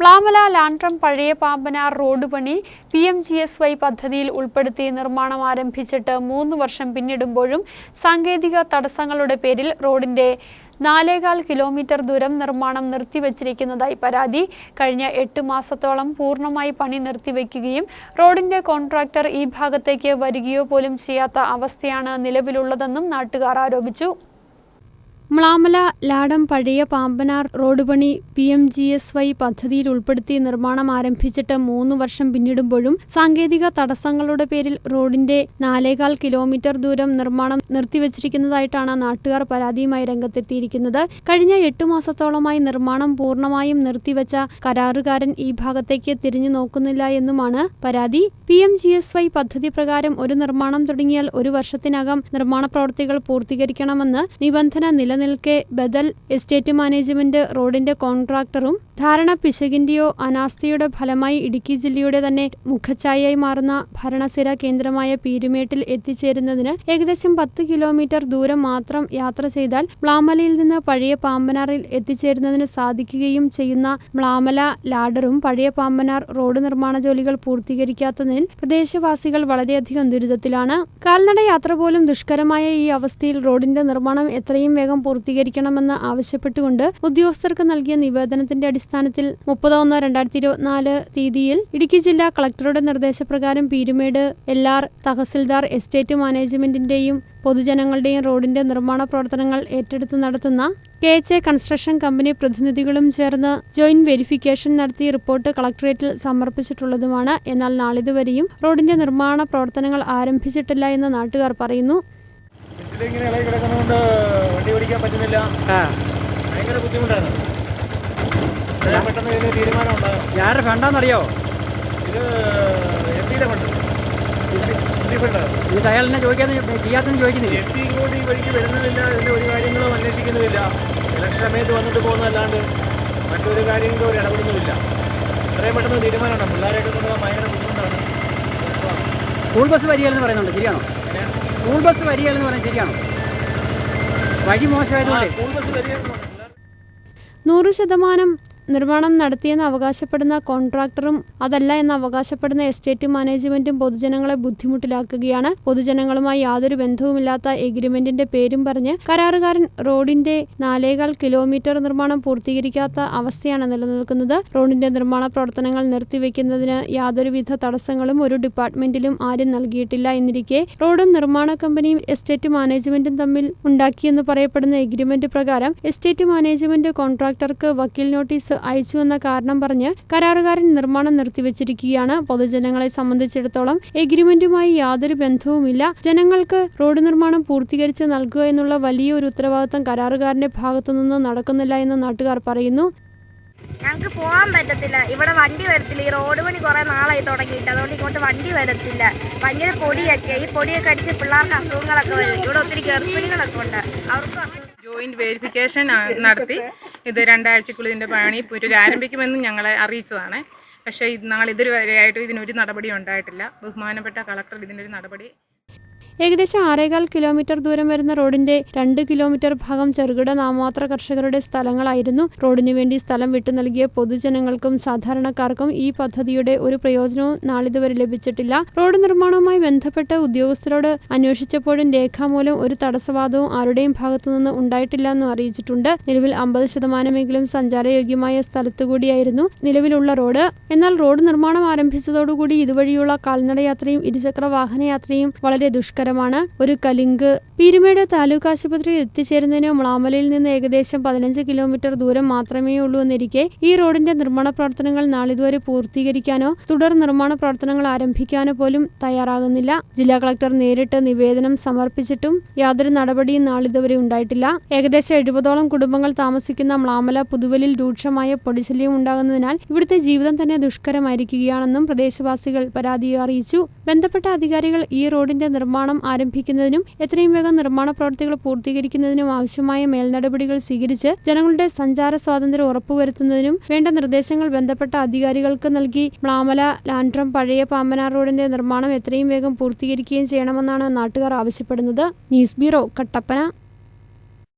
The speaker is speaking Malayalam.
പ്ലാമല ലാൻഡ്രം പഴയ പാമ്പനാർ റോഡ് പണി P M G S Y പദ്ധതിയിൽ ഉൾപ്പെടുത്തി നിർമ്മാണം ആരംഭിച്ചിട്ട് മൂന്ന് വർഷം പിന്നിടുമ്പോഴും സാങ്കേതിക തടസ്സങ്ങളുടെ പേരിൽ റോഡിന്റെ നാലേകാൽ കിലോമീറ്റർ ദൂരം നിർമ്മാണം നിർത്തിവച്ചിരിക്കുന്നതായി പരാതി. കഴിഞ്ഞ എട്ട് മാസത്തോളം പൂർണമായി പണി നിർത്തിവെക്കുകയും റോഡിന്റെ കോൺട്രാക്ടർ ഈ ഭാഗത്തേക്ക് വരികയോ പോലും ചെയ്യാത്ത അവസ്ഥയാണ് നിലവിലുള്ളതെന്നും നാട്ടുകാർ ആരോപിച്ചു. മ്ലാമല ലാടം പഴയ പാമ്പനാർ റോഡ് പണി P M G S Y പദ്ധതിയിൽ ഉൾപ്പെടുത്തി നിർമ്മാണം ആരംഭിച്ചിട്ട് മൂന്ന് വർഷം പിന്നിടുമ്പോഴും സാങ്കേതിക തടസ്സങ്ങളുടെ പേരിൽ റോഡിന്റെ നാലേകാൽ കിലോമീറ്റർ ദൂരം നിർമ്മാണം നിർത്തിവച്ചിരിക്കുന്നതായിട്ടാണ് നാട്ടുകാർ പരാതിയുമായി രംഗത്തെത്തിയിരിക്കുന്നത്. കഴിഞ്ഞ എട്ടു മാസത്തോളമായി നിർമ്മാണം പൂർണമായും നിർത്തിവച്ച കരാറുകാരൻ ഈ ഭാഗത്തേക്ക് തിരിഞ്ഞു നോക്കുന്നില്ല എന്നുമാണ് പരാതി. P M G S Y പദ്ധതി പ്രകാരം ഒരു നിർമ്മാണം തുടങ്ങിയാൽ ഒരു വർഷത്തിനകം നിർമ്മാണ പ്രവൃത്തികൾ പൂർത്തീകരിക്കണമെന്ന് നിബന്ധന നിലനിൽക്കെ ബദൽ എസ്റ്റേറ്റ് മാനേജ്മെന്റ് റോഡിന്റെ കോൺട്രാക്ടറും ധാരണ പിശകിന്റെയോ അനാസ്ഥയുടെ ഫലമായി ഇടുക്കി ജില്ലയുടെ തന്നെ മുഖഛായയായി മാറുന്ന ഭരണസിര കേന്ദ്രമായ പീരുമേട്ടിൽ എത്തിച്ചേരുന്നതിന് ഏകദേശം പത്ത് കിലോമീറ്റർ ദൂരം മാത്രം യാത്ര ചെയ്താൽ മ്ലാമലയിൽ നിന്ന് പഴയ പാമ്പനാറിൽ എത്തിച്ചേരുന്നതിന് സാധിക്കുകയും ചെയ്യുന്ന മ്ലാമല ലാഡറും പഴയ പാമ്പനാർ റോഡ് നിർമ്മാണ ജോലികൾ പൂർത്തീകരിക്കാത്തതിൽ പ്രദേശവാസികൾ വളരെയധികം ദുരിതത്തിലാണ്. കാൽനട യാത്ര പോലും ദുഷ്കരമായ ഈ അവസ്ഥയിൽ റോഡിന്റെ നിർമ്മാണം എത്രയും വേഗം പൂർത്തീകരിക്കണമെന്ന് ആവശ്യപ്പെട്ടുകൊണ്ട് ഉദ്യോഗസ്ഥർക്ക് നൽകിയ നിവേദനത്തിന്റെ അടിസ്ഥാനത്തിൽ മുപ്പത് ഒന്ന് രണ്ടായിരത്തി ഇരുപത്തിനാല് തീയതിയിൽ ഇടുക്കി ജില്ലാ കളക്ടറുടെ നിർദ്ദേശപ്രകാരം പീരുമേട് എല്ലാർ തഹസിൽദാർ എസ്റ്റേറ്റ് മാനേജ്മെന്റിന്റെയും പൊതുജനങ്ങളുടെയും റോഡിന്റെ നിർമ്മാണ പ്രവർത്തനങ്ങൾ ഏറ്റെടുത്ത് നടത്തുന്ന K H A construction company പ്രതിനിധികളും ചേർന്ന് ജോയിന്റ് വെരിഫിക്കേഷൻ നടത്തി റിപ്പോർട്ട് കളക്ടറേറ്റിൽ സമർപ്പിച്ചിട്ടുള്ളതുമാണ്. എന്നാൽ നാളിതുവരെയും റോഡിന്റെ നിർമ്മാണ പ്രവർത്തനങ്ങൾ ആരംഭിച്ചിട്ടില്ല എന്ന് നാട്ടുകാർ പറയുന്നു. ഇതിലിങ്ങനെ ഇളകി കിടക്കുന്നതുകൊണ്ട് വണ്ടി ഓടിക്കാൻ പറ്റുന്നില്ല. ഭയങ്കര ബുദ്ധിമുട്ടാണ്. ഞാരുടെ ഫണ്ടാന്നറിയോ ഇത് എം പിയുടെ ഫണ്ട്. എന്നെ ചോദിക്കാന്ന് ചെയ്യാത്തെന്ന് ചോദിക്കുന്നില്ല? എം പി ഇങ്ങോട്ട് ഈ വഴിക്ക് വരുന്നതില്ല ഇതിന്റെ ഒരു കാര്യങ്ങളും അന്വേഷിക്കുന്നുമില്ല. ഇലക്ഷൻ സമയത്ത് വന്നിട്ട് പോകുന്നതല്ലാണ്ട് മറ്റൊരു കാര്യങ്ങളും അവർ ഇടപെടുന്നുമില്ല. എത്രയും പെട്ടെന്ന് തീരുമാനമാണ് പിള്ളേരെയൊക്കെ കൊണ്ടുപോകാൻ ഭയങ്കര ബുദ്ധിമുട്ടാണ്. സ്കൂൾ ബസ് വരികയെന്ന് പറയുന്നുണ്ട് ശരിയാണോ? സ്കൂൾ ബസ് വരികയെന്ന് പറയുന്നത് ശരിയാണോ? വഴി മോശമായതുകൊണ്ട്. സ്കൂൾ ബസ് വരികയെന്ന് നൂറ് ശതമാനം നിർമ്മാണം നടത്തിയെന്ന് അവകാശപ്പെടുന്ന കോൺട്രാക്ടറും അതല്ല എന്ന് അവകാശപ്പെടുന്ന എസ്റ്റേറ്റ് മാനേജ്മെന്റും പൊതുജനങ്ങളെ ബുദ്ധിമുട്ടിലാക്കുകയാണ്. പൊതുജനങ്ങളുമായി യാതൊരു ബന്ധവുമില്ലാത്ത എഗ്രിമെന്റിന്റെ പേരും പറഞ്ഞ് കരാറുകാരൻ റോഡിന്റെ നാലേകാൽ കിലോമീറ്റർ നിർമ്മാണം പൂർത്തീകരിക്കാത്ത അവസ്ഥയാണ് നിലനിൽക്കുന്നത്. റോഡിന്റെ നിർമ്മാണ പ്രവർത്തനങ്ങൾ നിർത്തിവെക്കുന്നതിന് യാതൊരുവിധ തടസ്സങ്ങളും ഒരു ഡിപ്പാർട്ട്മെന്റിലും ആരും നൽകിയിട്ടില്ല എന്നിരിക്കെ റോഡും നിർമ്മാണ കമ്പനിയും എസ്റ്റേറ്റ് മാനേജ്മെന്റും തമ്മിൽ ഉണ്ടാക്കിയെന്ന് പറയപ്പെടുന്ന എഗ്രിമെന്റ് പ്രകാരം എസ്റ്റേറ്റ് മാനേജ്മെന്റ് കോൺട്രാക്ടർക്ക് വക്കീൽ നോട്ടീസ് അയച്ചുവെന്ന കാരണം പറഞ്ഞ് കരാറുകാരൻ നിർമ്മാണം നിർത്തിവച്ചിരിക്കുകയാണ്. പൊതുജനങ്ങളെ സംബന്ധിച്ചിടത്തോളം എഗ്രിമെന്റുമായി യാതൊരു ബന്ധവുമില്ല. ജനങ്ങൾക്ക് റോഡ് നിർമ്മാണം പൂർത്തീകരിച്ച് നൽകുക എന്നുള്ള വലിയ ഒരു ഉത്തരവാദിത്തം കരാറുകാരന്റെ ഭാഗത്തുനിന്ന് നടക്കുന്നില്ല എന്ന് നാട്ടുകാർ പറയുന്നു. ഞങ്ങൾക്ക് പോകാൻ പറ്റത്തില്ല. ഇവിടെ വണ്ടി വരത്തില്ല. ഈ റോഡ് പണി കുറേ നാളായി തുടങ്ങിയിട്ട്. അതുകൊണ്ട് ഇങ്ങോട്ട് വണ്ടി വരത്തില്ല. ഭയങ്കര പൊടിയൊക്കെ ഈ പൊടിയൊക്കെ അടിച്ച് പിള്ളേർക്ക് അസുഖങ്ങളൊക്കെ വരും. ഇവിടെ ഒത്തിരി ഗർഭിണികളൊക്കെ ഉണ്ട്. അവർക്ക് ജോയിന്റ് വെരിഫിക്കേഷൻ നടത്തി. ഇത് രണ്ടാഴ്ചക്കുള്ളിൽ ഇതിന്റെ പണി പുനരാരംഭിക്കുമെന്നും ഞങ്ങളെ അറിയിച്ചതാണ്. പക്ഷേ ഇത് നാളിതുവരെയായിട്ടും ഇതിനൊരു നടപടി ഉണ്ടായിട്ടില്ല. ബഹുമാനപ്പെട്ട കളക്ടർ ഇതിനൊരു നടപടി ഏകദേശം ആറേകാൽ കിലോമീറ്റർ ദൂരം വരുന്ന റോഡിന്റെ രണ്ട് കിലോമീറ്റർ ഭാഗം ചെറുകിട നാമമാത്ര കർഷകരുടെ സ്ഥലങ്ങളായിരുന്നു. റോഡിനു വേണ്ടി സ്ഥലം വിട്ടു നൽകിയ പൊതുജനങ്ങൾക്കും സാധാരണക്കാർക്കും ഈ പദ്ധതിയുടെ ഒരു പ്രയോജനവും നാളിതുവരെ ലഭിച്ചിട്ടില്ല. റോഡ് നിർമ്മാണവുമായി ബന്ധപ്പെട്ട് ഉദ്യോഗസ്ഥരോട് അന്വേഷിച്ചപ്പോഴും രേഖാമൂലം ഒരു തടസ്സവാദവും ആരുടെയും ഭാഗത്തുനിന്ന് ഉണ്ടായിട്ടില്ല എന്നും അറിയിച്ചിട്ടുണ്ട്. നിലവിൽ അമ്പത് ശതമാനമെങ്കിലും സഞ്ചാരയോഗ്യമായ സ്ഥലത്തുകൂടിയായിരുന്നു നിലവിലുള്ള റോഡ്. എന്നാൽ റോഡ് നിർമ്മാണം ആരംഭിച്ചതോടുകൂടി ഇതുവഴിയുള്ള കാൽനടയാത്രയും ഇരുചക്ര വാഹനയാത്രയും വളരെ பிரகாரமான ஒரு கலிங்கு പീരുമേട് താലൂക്ക് ആശുപത്രിയിൽ എത്തിച്ചേരുന്നതിന് മ്ലാമലയിൽ നിന്ന് ഏകദേശം പതിനഞ്ച് കിലോമീറ്റർ ദൂരം മാത്രമേ ഉള്ളൂ എന്നിരിക്കെ ഈ റോഡിന്റെ നിർമ്മാണ പ്രവർത്തനങ്ങൾ നാളിതുവരെ പൂർത്തീകരിക്കാനോ തുടർ നിർമ്മാണ പ്രവർത്തനങ്ങൾ ആരംഭിക്കാനോ പോലും തയ്യാറാകുന്നില്ല. ജില്ലാ കളക്ടർ നേരിട്ട് നിവേദനം സമർപ്പിച്ചിട്ടും യാതൊരു നടപടിയും നാളിതുവരെ ഉണ്ടായിട്ടില്ല. ഏകദേശം എഴുപതോളം കുടുംബങ്ങൾ താമസിക്കുന്ന മ്ലാമല പുതുവലിൽ രൂക്ഷമായ പൊടിശല്യം ഉണ്ടാകുന്നതിനാൽ ഇവിടുത്തെ ജീവിതം തന്നെ ദുഷ്കരമായിരിക്കുകയാണെന്നും പ്രദേശവാസികൾ പരാതി അറിയിച്ചു. ബന്ധപ്പെട്ട അധികാരികൾ ഈ റോഡിന്റെ നിർമ്മാണം ആരംഭിക്കുന്നതിനും എത്രയും വേഗം നിർമ്മാണ പ്രവർത്തികൾ പൂർത്തീകരിക്കുന്നതിനും ആവശ്യമായ മേൽനടപടികൾ സ്വീകരിച്ച് ജനങ്ങളുടെ സഞ്ചാര സ്വാതന്ത്ര്യം ഉറപ്പുവരുത്തുന്നതിനും വേണ്ട നിർദ്ദേശങ്ങൾ ബന്ധപ്പെട്ട അധികാരികൾക്ക് നൽകി മ്ലാമല ലാൻഡ്രം പഴയ പാമ്പനാർ റോഡിന്റെ നിർമ്മാണം എത്രയും വേഗം പൂർത്തീകരിക്കുകയും ചെയ്യണമെന്നാണ് നാട്ടുകാർ ആവശ്യപ്പെടുന്നത്. News bureau Kattappana.